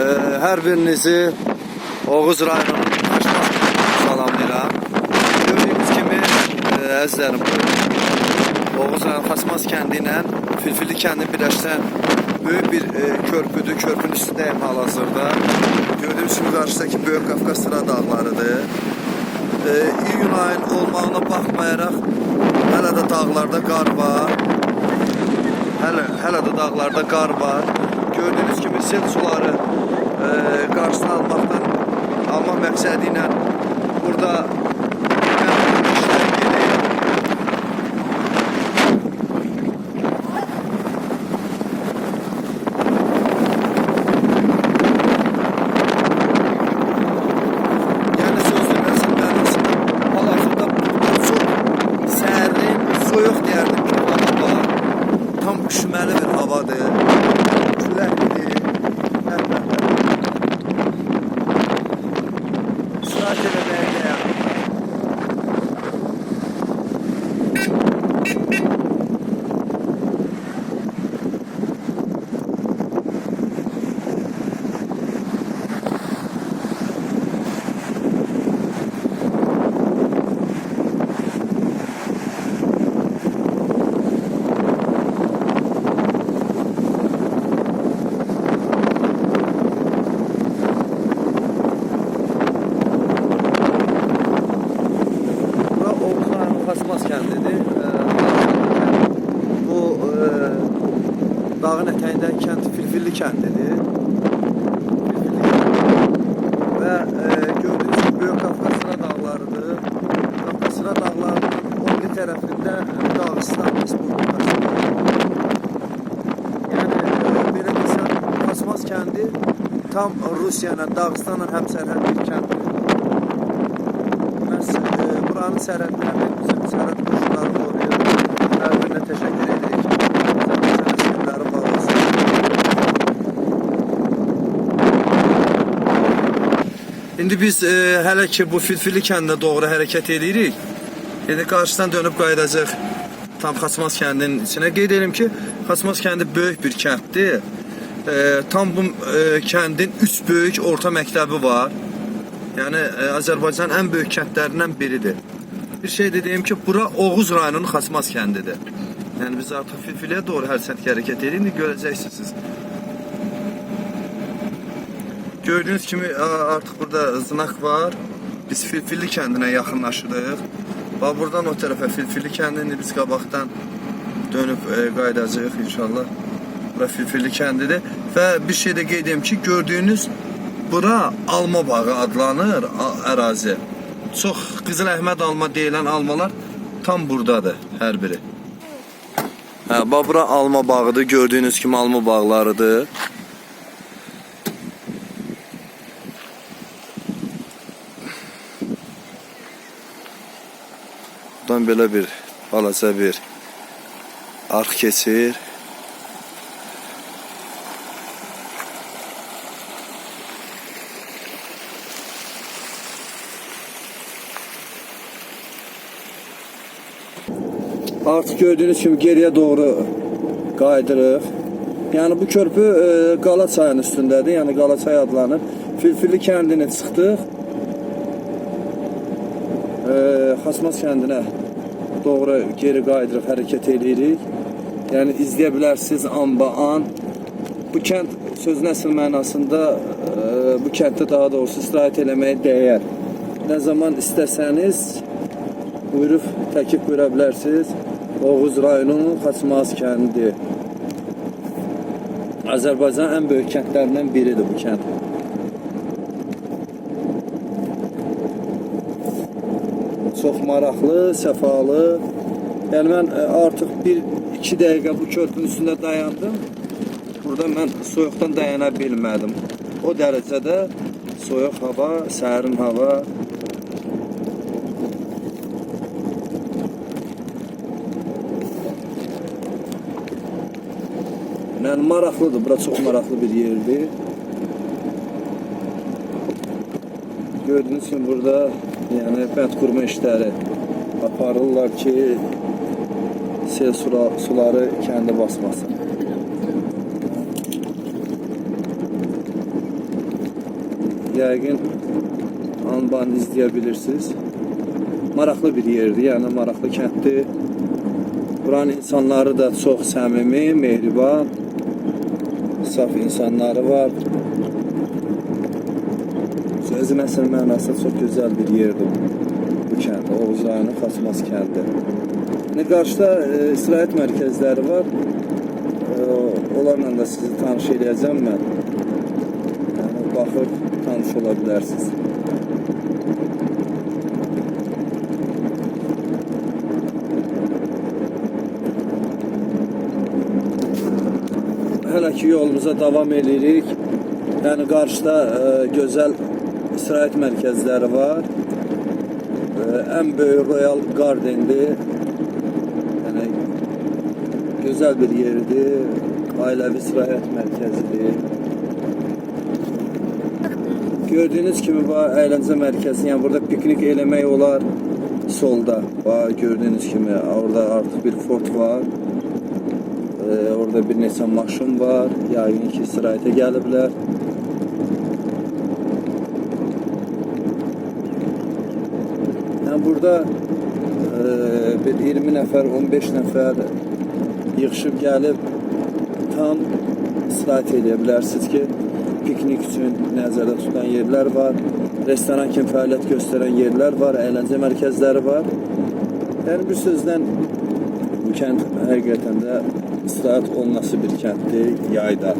Ee, hər birinizi Oğuz rayonunun salamlayıram. Gördüyünüz kimi, e, Oğuz rayon Xaçmaz kəndi ilə Filfilli kəndi birləşən böyük bir e, körpüdür. Körpünün üstündəyim hal-hazırda. Gördüyünüz kimi qarşıdakı Böyük Qafqaz sıra dağlarıdır. E, iyun ayın olmağına baxmayaraq hələ də dağlarda qar var. Hələ, hələ də dağlarda qar var. Gördüyünüz kimi sel suları e, qarşısını almaqdan almaq məqsədi ilə burada işlər gedir. Yəni sözün əsl mənasında hal-hazırda çox sərin, soyuq deyərdim ki, hava var. Tam üşüməli bir havadır. Küləklidir. Sürat eləməyə dəyər. Bura Oğuzların Xasmaz kəndidir. Ee, Bu e, dağın ətəyindəki kənd Filfilli kəndidir. Filfilli kəndi. Və e, gördüyünüz kimi Böyük Qafqaz sıra dağlarıdır. Qafqaz sıra dağlarının o biri tərəfində Dağıstan Respublikası var. Yəni e, belə desəm, Xasmaz kəndi tam Rusiya ilə Dağıstanla həmsərhəd bir kənddir. Biz e, buranın sərhədlərini bizim sərhəd qoşunları qoruyur. Hər birinə təşəkkür edirik. İndi biz e, hələ ki bu Filfili kəndinə doğru hərəkət edirik. İndi qarşıdan dönüb qayıdacaq tam Xaçmaz kəndinin içinə. Qeyd edim ki, Xaçmaz kəndi böyük bir kənddir. E, tam bu e, kəndin üç böyük orta məktəbi var. Yəni e, Azərbaycanın ən böyük kəndlərindən biridir. Bir şey de deyim ki, bura Oğuz rayonunun Xaçmaz kəndidir. Yəni biz artıq Filfiliyə doğru hər səntə hərəkət edirik, görəcəksiniz. Gördüyünüz kimi artıq burada znak var. Biz Filfilli kəndinə yaxınlaşırıq. Bax buradan o tərəfə Filfilli kəndini biz qabaqdan dönüb e, qayıdacağıq inşallah. Bura Filfilli kəndidir və bir şey də qeyd ki, gördüyünüz bura alma bağı adlanır ərazi. Çox Qızıl Əhməd alma deyilən almalar tam buradadır hər biri. Hə, bura alma bağıdır. Gördüyünüz kimi alma bağlarıdır. Buradan belə bir balaca bir arx keçir. Artıq gördüyünüz kimi geriyə doğru qaydırıq. Yəni bu körpü e, Qala çayının üstündədir. Yəni Qala adlanır. Filfilli kəndinə çıxdıq. E, Xasmaz kəndinə doğru geri qaydırıb hərəkət edirik. Yəni izləyə bilərsiniz anba-an. Bu kənd sözün əsl mənasında e, bu kənddə daha doğrusu istirahət eləməyə dəyər. Nə zaman istəsəniz buyurub təklif buyura bilərsiniz. Oğuz rayonunun Xaçmaz kəndi. Azərbaycanın ən böyük kəndlərindən biridir bu kənd. Çox maraqlı, səfalı. Yəni mən e, artıq 1-2 dəqiqə bu körpünün üstündə dayandım. Burada mən soyuqdan dayana bilmədim. O dərəcədə soyuq hava, sərin hava. Yəni maraqlıdır. Bura çox maraqlı bir yerdir. Gördüyünüz kimi burada yəni bənd qurma işləri aparırlar ki, sel suları kəndə basmasın. yəqin anbanı izləyə bilirsiniz. Maraqlı bir yerdir, yəni maraqlı kənddir. Buranın insanları da çox səmimi, mehriban, saf insanları var. Sözün əsl mənasında çox gözəl bir yerdir bu kənd. Oğuz rayonu Xasmas kəndi. Ne qarşıda e, istirahət mərkəzləri var. E, onlarla da sizi tanış edəcəm mən. Yəni baxıb tanış ola. Hələ ki yolumuza davam edirik. Yəni qarşıda e, gözəl istirahət mərkəzləri var. E, ən böyük Royal Garden'dir. Yəni gözəl bir yerdir. Ailəvi istirahət mərkəzidir. Gördüyünüz kimi bu əyləncə mərkəzi, yəni burada piknik eləmək olar solda. Bax gördüyünüz kimi orada artıq bir fort var. Ee, orada bir neçə maşın var. Yəqin ki, istirahətə gəliblər. Yəni burada e, bir 20 nəfər, 15 nəfər yığışıb gəlib tam istirahət edə bilərsiniz ki, piknik üçün nəzərdə tutan yerlər var. Restoran kimi fəaliyyət göstərən yerlər var, əyləncə mərkəzləri var. Yəni bir sözlə kənd həqiqətən də istirahət olunası bir kənddir yayda.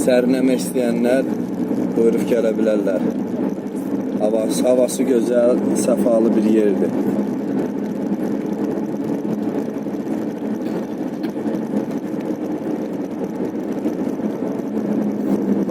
Sərinləmək istəyənlər buyurub gələ bilərlər. Havası, havası gözəl, səfalı bir yerdir.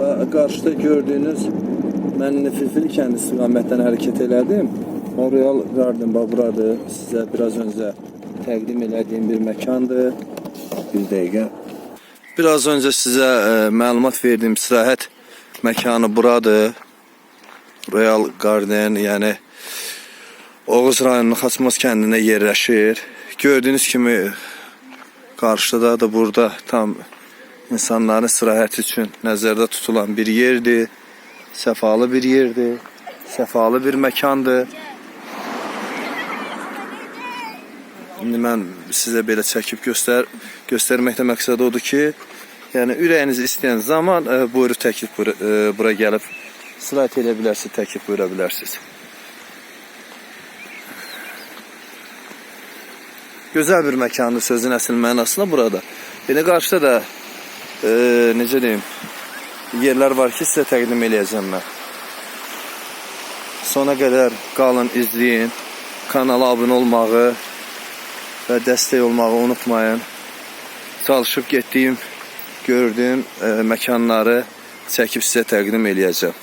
Və qarşıda gördüyünüz mən Nefilfil kəndi istiqamətdən hərəkət elədim. Royal Garden bax buradır. Sizə biraz öncə təqdim elədiyim bir məkandır. Bir dəqiqə. Biraz öncə sizə e, məlumat verdiyim istirahət məkanı buradır. Royal Garden, yəni Oğuz rayonunun Xaçmaz kəndində yerləşir. Gördüyünüz kimi qarşıda da burada tam insanların istirahəti üçün nəzərdə tutulan bir yerdir. Səfalı bir yerdir. Səfalı bir məkandır. İndi mən sizə belə çəkib göstər göstərməkdə məqsəd odur ki, yəni ürəyiniz istəyən zaman e, buyurub təklif bura, e, bura gəlib istirahət edə bilərsiniz, təklif buyura bilərsiniz. Gözəl bir məkandır sözün əsl mənasında burada. Yəni qarşıda da e, necə deyim, yerlər var ki, sizə təqdim eləyəcəm mən. Sona qədər qalın, izləyin. Kanala abunə olmağı və dəstək olmağı unutmayın. Çalışıb getdiyim, gördüyüm e, məkanları çəkib sizə təqdim eləyəcəm.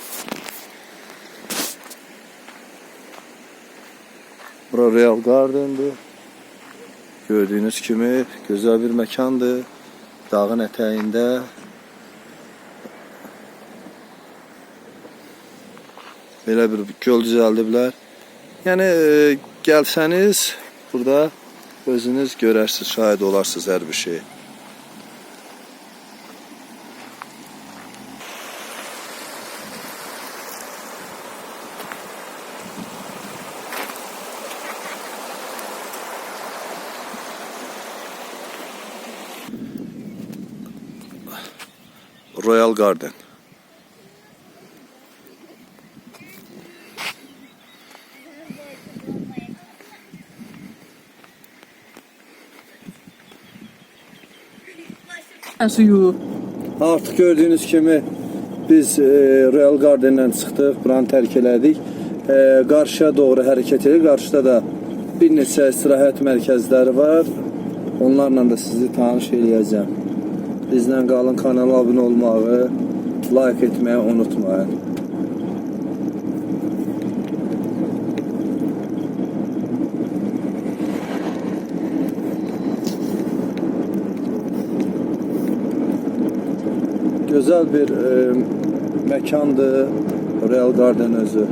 Bura Real Garden'dır. Gördüyünüz kimi gözəl bir məkandır. Dağın ətəyində belə bir göl düzəldiblər. Yəni e, gəlsəniz burada özünüz görərsiniz, şahid olarsınız hər bir şey. Royal Garden. Suyu. Artıq gördüyünüz kimi biz e, Royal Garden'dən çıxdıq, buranı tərk elədik. E, qarşıya doğru hərəkət edirik. Qarşıda da bir neçə istirahət mərkəzləri var. Onlarla da sizi tanış eləyəcəm. Bizlə qalın, kanala abunə olmağı, like etməyi unutmayın. Gözəl bir e, məkandır Royal Garden özü.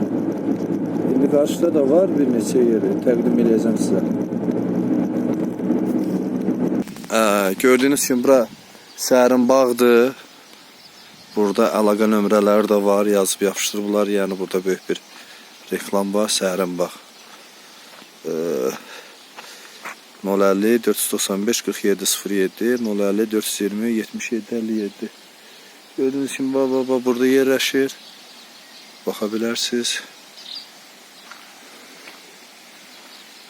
İndi qarşıda da var bir neçə yeri təqdim eləyəcəm sizə. Ə, gördüyünüz kimi bura sərin bağdır. Burada əlaqə nömrələri də var, yazıb yapışdırıblar. Yəni burada böyük bir reklam var. Səhərin bax. Ee, 050 495 47 07 050 420 77 57 Gördüğünüz kimi baba baba burada yerləşir. Baxa bilərsiniz.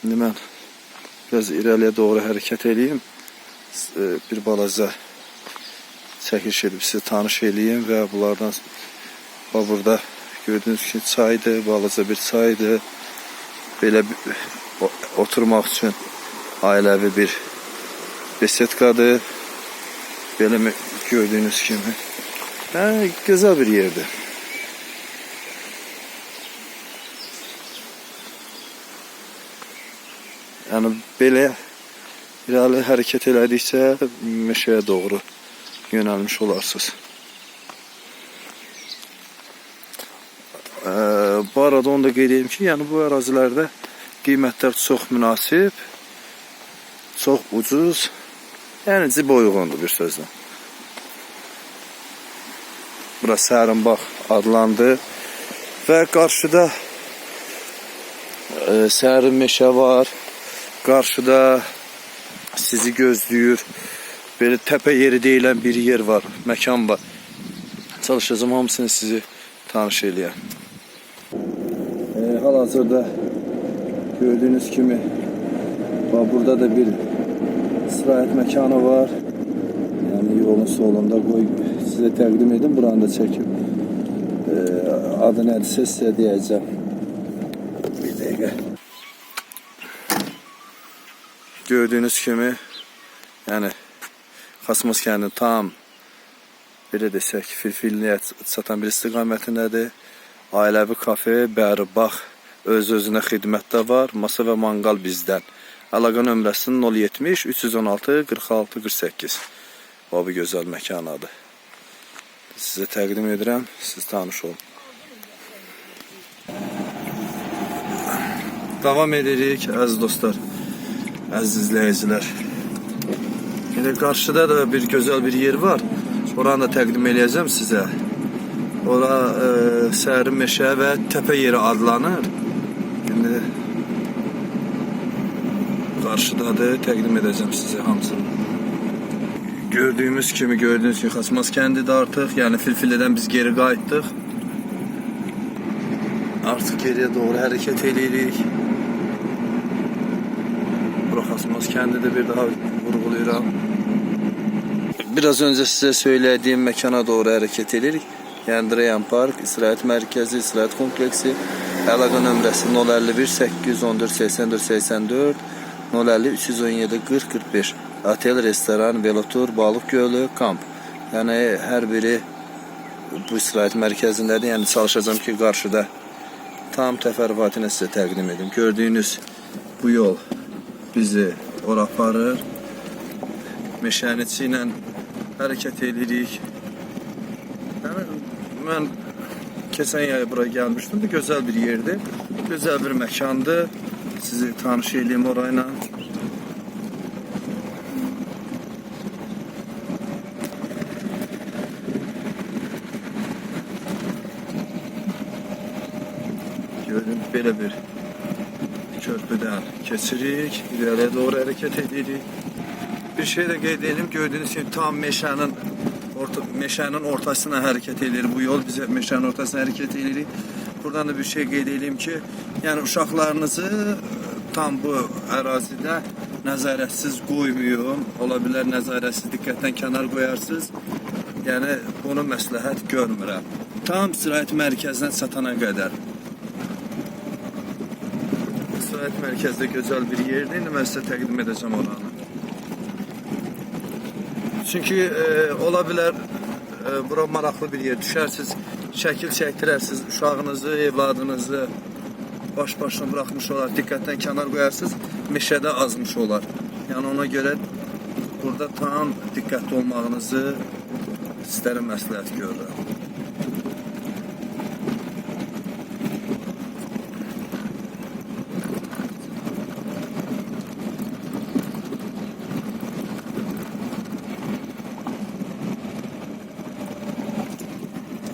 İndi mən biraz irəliyə doğru hərəkət eləyim. S- e, Bir balaca çəkiliş edib sizi tanış eləyim və bunlardan bax burada gördüyünüz kimi çaydır, balaca bir çaydır. Belə oturmaq üçün ailəvi bir besetkadır. Belə gördüyünüz kimi. Hə, gözəl bir yerdir. Yəni belə irəli hərəkət elədikcə meşəyə doğru yönəlmiş olarsınız. Ee, bu arada onu da qeyd ki, yəni bu ərazilərdə qiymətlər çox münasib, çox ucuz, yəni cibə uyğundur bir sözlə. Bura Sərinbax adlandı və qarşıda e, sərin meşə var. Qarşıda sizi gözləyir. Belə təpə yeri deyilən bir yer var, məkan var. Çalışacağım hamısını sizi tanış eləyəm. E, hal-hazırda gördüyünüz kimi burada da bir istirahət məkanı var. Yəni yolun solunda qoy sizə təqdim edim, buranı da çəkib. E, adı nədirsə sizə deyəcəm. Bir dəqiqə. Gördüyünüz kimi yəni Xasmos kəndinin tam belə desək filfilliyə çatan bir istiqamətindədir. Ailəvi kafe, bəri bax, öz-özünə xidmətdə var. Masa və manqal bizdən. Əlaqə nömrəsi 070 316 46 48. Bu gözəl məkanadır. Sizə təqdim edirəm, siz tanış olun. Davam edirik əziz dostlar, əziz izləyicilər. Yine karşıda da bir güzel bir yer var. Oranı da təqdim eləyəcəm sizə. Ora e, Sərin meşə və təpə yeri adlanır. İndi qarşıdadır, təqdim edəcəm sizə hamısını. Gördüyümüz kimi, gördüyünüz kimi Xasmaz kəndidir artıq. Yəni Filfillədən biz geri qayıtdıq. Artıq geriyə doğru hərəkət eləyirik. Bura Xasmaz kəndidir bir daha vurğulayıram. Biraz önce size söylediğim mekana doğru hareket edirik. Yani Dreyan Park, İstirahət Mərkəzi, İstirahət Kompleksi, əlaqə nömrəsi 051 814 84 84, 050 317 40 45. Otel, restoran, velotur, balıq gölü, kamp. Yəni hər biri bu istirahət mərkəzindədir. Yəni çalışacağım ki, qarşıda tam təfərrüatını sizə təqdim edim. Gördüyünüz bu yol bizi ora aparır. Meşənin içi ilə hərəkət edirik. Yəni mən keçən yay bura gəlmişdim. Bu gözəl bir yerdir. Gözəl bir məkandır. Sizi tanış edeyim orayla. Belə bir körpüdən keçirik. İrəliyə doğru hərəkət edirik. Bir şey də qeyd edelim. Gördüyünüz kimi tam meşənin orta, meşənin ortasına hərəkət edir bu yol. Bizə meşənin ortasına hərəkət edirik. Buradan da bir şey qeyd edeyim ki, yəni uşaqlarınızı e, tam bu ərazidə nəzarətsiz qoymayın. Ola bilər nəzarətsiz diqqətdən kənar qoyarsınız. Yəni bunu məsləhət görmürəm. Tam istirahət mərkəzinə çatana qədər. İstirahət mərkəzdə gözəl bir yerdir. İndi mən sizə təqdim edəcəm oranı. Çünki e, ola bilər e, bura maraqlı bir yer düşərsiniz, şəkil çəkdirərsiniz, uşağınızı, evladınızı baş başına buraxmış olar, diqqətdən kənar qoyarsınız, meşədə azmış olar. Yəni ona görə burada tam diqqətli olmağınızı sizlərə məsləhət görürəm.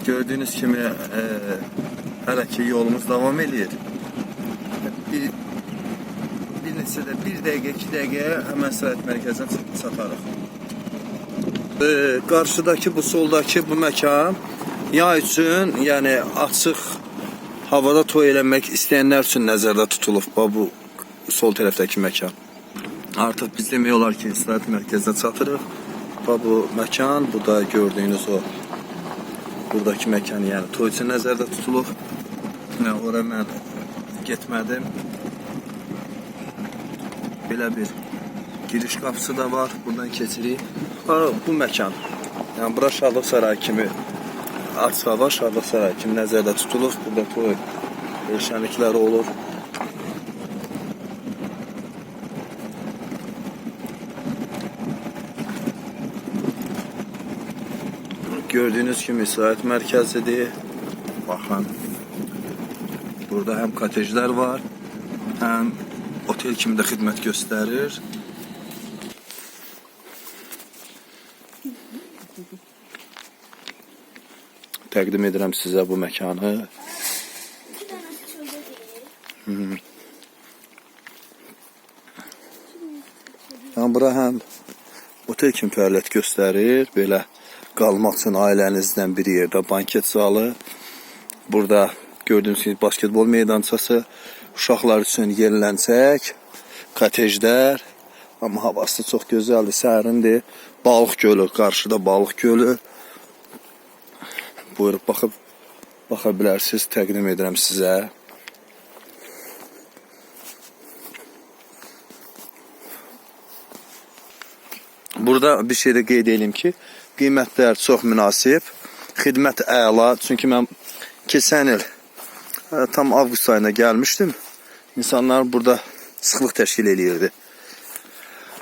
Gördüğünüz kimi e, hələ ki yolumuz davam edir. Bir, bir neçə də bir dəqiqə, iki dəqiqə həmən istirahət mərkəzinə çat- çatarıq. E, qarşıdakı bu soldakı bu məkan yay üçün, yəni açıq havada toy eləmək istəyənlər üçün nəzərdə tutulub bu sol tərəfdəki məkan. Artıq biz demək olar ki, istirahət mərkəzinə çatırıq. Bax bu məkan, bu da gördüyünüz o buradakı məkan, yəni toy üçün nəzərdə tutulub. Nə ora mən getmədim. Belə bir giriş qapısı da var. Buradan keçirik. Ha, bu məkan. Yəni bura Şadlıq sarayı kimi açıq hava Şadlıq sarayı kimi nəzərdə tutulub. Burada toy şənlikləri olur. Gördüğünüz kimi istirahət mərkəzidir. Baxın. Burada həm kotejlər var, həm otel kimi də xidmət göstərir. Təqdim edirəm sizə bu məkanı. Değil. Yəni bura həm otel kimi fəaliyyət göstərir, belə qalmaq üçün ailənizlə bir yerdə banket zalı. Burada gördüyünüz kimi basketbol meydançası, uşaqlar üçün yerləncək, kotejlər. Amma havası çox gözəldir, sərindir. Balıq gölü, qarşıda balıq gölü. Buyurub baxıb baxa bilərsiniz, təqdim edirəm sizə. Burada bir şey də qeyd edeyim ki, qiymətlər çox münasib, xidmət əla. Çünki mən keçən il ə, tam avqust ayında gəlmişdim. İnsanlar burada sıxlıq təşkil eləyirdi.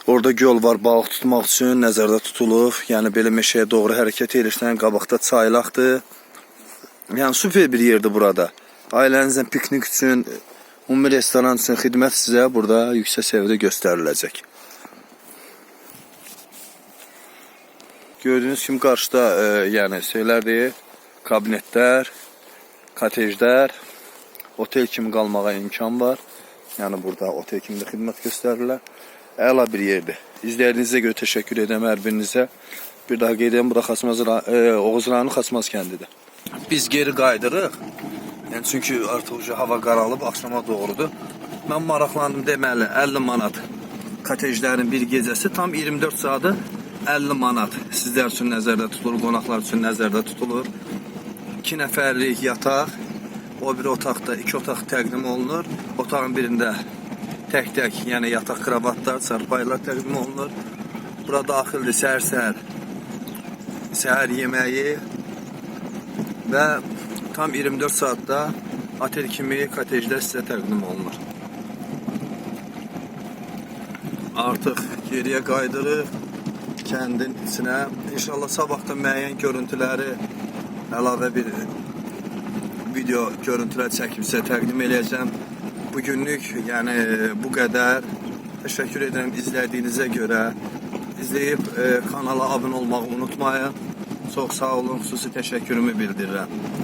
Orada göl var, balıq tutmaq üçün nəzərdə tutulub. Yəni belə meşəyə doğru hərəkət edirsən, qabaqda çaylaqdır. Yəni super bir yerdir burada. Ailənizlə piknik üçün, ümumi restoran üçün xidmət sizə burada yüksək səviyyədə göstəriləcək. Gördüyünüz kimi qarşıda e, yəni şeylərdir, kabinetlər, kotejlər, otel kimi qalmağa imkan var. Yəni burada otel kimi də xidmət göstərirlər. Əla bir yerdir. İzlədiyinizə görə təşəkkür edirəm hər birinizə. Bir daha qeyd edirəm, bura Xaçmaz ra- e, Oğuz rayonu Xaçmaz kəndidir. Biz geri qaydırıq. Yəni çünki artıq hava qaralıb, axşama doğrudur. Mən maraqlandım deməli 50 manat. Kotejlərin bir gecəsi tam 24 saatı 50 manat. Sizlər üçün nəzərdə tutulur, qonaqlar üçün nəzərdə tutulur. 2 nəfərlik yataq, o bir otaqda 2 otaq təqdim olunur. Otağın birində tək-tək, yəni yataq kravatlar, çarpaylar təqdim olunur. Bura daxildir səhər-səhər səhər yeməyi və tam 24 saatda otel kimi kotejlər sizə təqdim olunur. Artıq geriyə qaydırıq kəndin içinə. İnşallah sabahda müəyyən görüntüləri əlavə bir video görüntülər çəkib sizə təqdim eləyəcəm. Bugünlük yəni bu qədər. Təşəkkür edirəm izlədiyinizə görə. İzləyib e, kanala abunə olmağı unutmayın. Çox sağ olun, xüsusi təşəkkürümü bildirirəm.